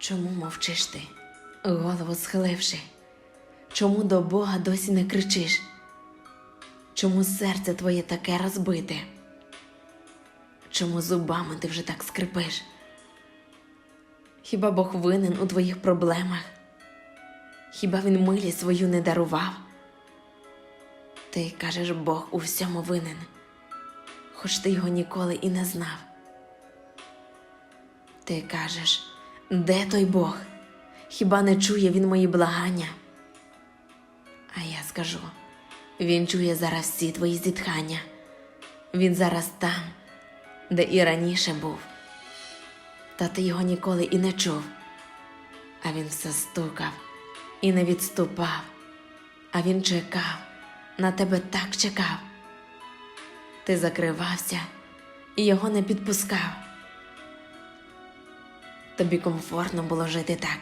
Чому мовчиш ти, голову схиливши? Чому до Бога досі не кричиш? Чому серце твоє таке розбите? Чому зубами ти вже так скрипиш? Хіба Бог винен у твоїх проблемах? Хіба він милість свою не дарував? Ти кажеш, Бог у всьому винен, хоч ти його ніколи і не знав. Ти кажеш, де той Бог? Хіба не чує він мої благання? А я скажу, він чує зараз всі твої зітхання. Він зараз там, де і раніше був. Та ти його ніколи і не чув. А він все стукав і не відступав. А він чекав, на тебе так чекав. Ти закривався і його не підпускав. Тобі комфортно було жити так.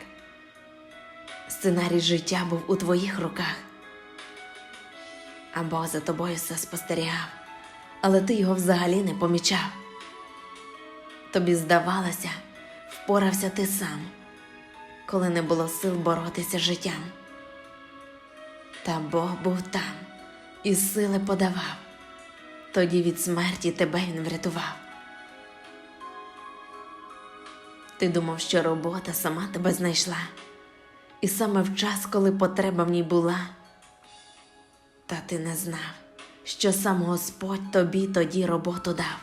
Сценарій життя був у твоїх руках. А Бог за тобою все спостерігав, але ти його взагалі не помічав. Тобі здавалося, впорався ти сам, коли не було сил боротися з життям. Та Бог був там і сили подавав, тоді від смерті тебе він врятував. Ти думав, що робота сама тебе знайшла, і саме в час, коли потреба в ній була. Та ти не знав, що сам Господь тобі тоді роботу дав,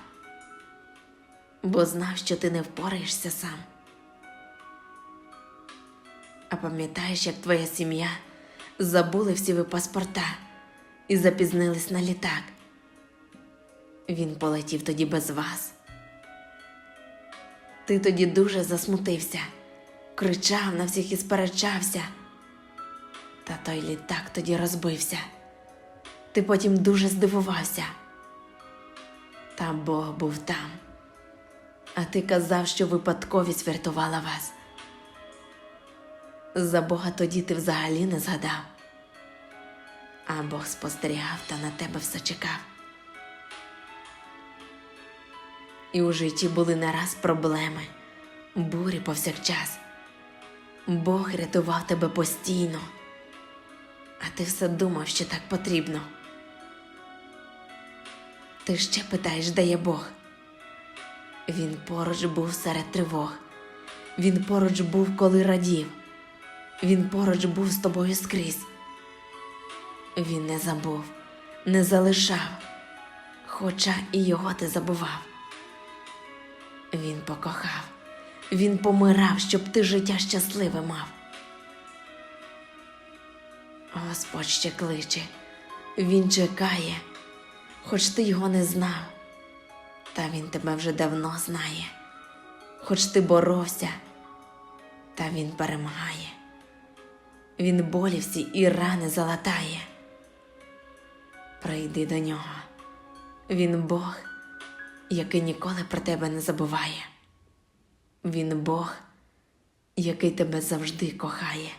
бо знав, що ти не впораєшся сам. А пам'ятаєш, як твоя сім'я забули всі ви паспорта і запізнились на літак. Він полетів тоді без вас. Ти тоді дуже засмутився, кричав на всіх і сперечався. Та той літак тоді розбився. Ти потім дуже здивувався. Та Бог був там. А ти казав, що випадковість врятувала вас. За Бога тоді ти взагалі не згадав. А Бог спостерігав та на тебе все чекав. І у житті були не раз проблеми, бурі повсякчас. Бог рятував тебе постійно, а ти все думав, що так потрібно. Ти ще питаєш, де є Бог? Він поруч був серед тривог, він поруч був, коли радів, він поруч був з тобою скрізь. Він не забув, не залишав, хоча і його ти забував. Він покохав, він помирав, щоб ти життя щасливе мав. Господь ще кличе, Він чекає, хоч ти його не знав, та він тебе вже давно знає, хоч ти боровся, та він перемагає. Він болі всі і рани залатає. Прийди до нього, він Бог який ніколи про тебе не забуває. Він Бог, який тебе завжди кохає.